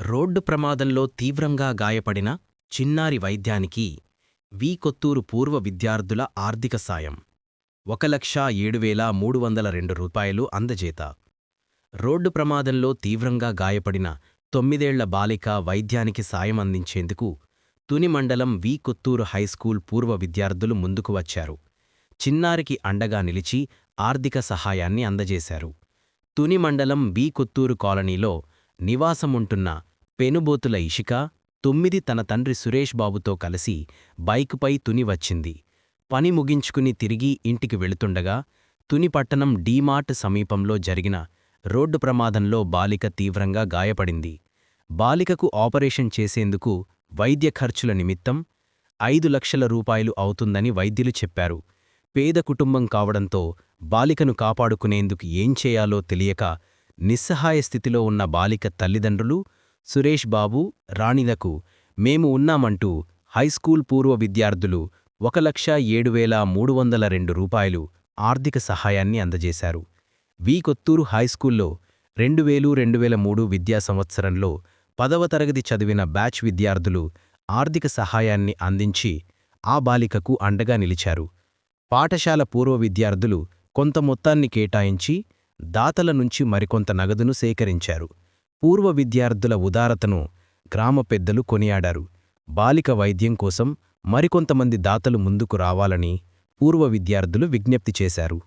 Road ప్రమాదంలో తీవ్రంగా గాయపడిన చిన్నారి వైద్యానికి వి కొత్తూరు పూర్వ విద్యార్థుల ఆర్థిక సాయం. ఒక లక్షా ఏడు వేల మూడు వందల రెండు రూపాయలు అందజేత. రోడ్డు ప్రమాదంలో తీవ్రంగా గాయపడిన తొమ్మిదేళ్ళ బాలిక వైద్యానికి సాయం అందించేందుకు తుని మండలం వి కొత్తూరు హైస్కూల్ పూర్వ విద్యార్థులు ముందుకు వచ్చారు. చిన్నారికి అండగా నిలిచి ఆర్థిక సహాయాన్ని అందజేశారు. తుని మండలం బి కొత్తూరు కాలనీలో నివాసముంటున్న పెనుబోతుల ఇషిక తొమ్మిది తన తండ్రి సురేష్ బాబుతో కలిసి బైకుపై తుని వచ్చింది. పని ముగించుకుని తిరిగి ఇంటికి వెళుతుండగా తుని పట్టణం డీమార్ట్ సమీపంలో జరిగిన రోడ్డు ప్రమాదంలో బాలిక తీవ్రంగా గాయపడింది. బాలికకు ఆపరేషన్ చేసేందుకు వైద్య ఖర్చుల నిమిత్తం ఐదు లక్షల రూపాయలు అవుతుందని వైద్యులు చెప్పారు. పేద కుటుంబం కావడంతో బాలికను కాపాడుకునేందుకు ఏం చేయాలో తెలియక నిస్సహాయ స్థితిలో ఉన్న బాలిక తల్లిదండ్రులు సురేష్ బాబు రాణిలకు మేము ఉన్నామంటూ హైస్కూల్ పూర్వ విద్యార్థులు ఒక లక్ష ఏడు వేల మూడు వందల రెండు రూపాయలు ఆర్థిక సహాయాన్ని అందజేశారు. వి కొత్తూరు హైస్కూల్లో రెండు వేలు రెండు వేల మూడు విద్యా సంవత్సరంలో పదవ తరగతి చదివిన బ్యాచ్ విద్యార్థులు ఆర్థిక సహాయాన్ని అందించి ఆ బాలికకు అండగా నిలిచారు. పాఠశాల పూర్వ విద్యార్థులు కొంత మొత్తాన్ని కేటాయించి దాతల నుంచి మరికొంత నగదును సేకరించారు. పూర్వ విద్యార్థుల ఉదారతను గ్రామ పెద్దలు కొనియాడారు. బాలిక వైద్యం కోసం మరికొంతమంది దాతలు ముందుకు రావాలని పూర్వ విద్యార్థులు విజ్ఞప్తి చేశారు.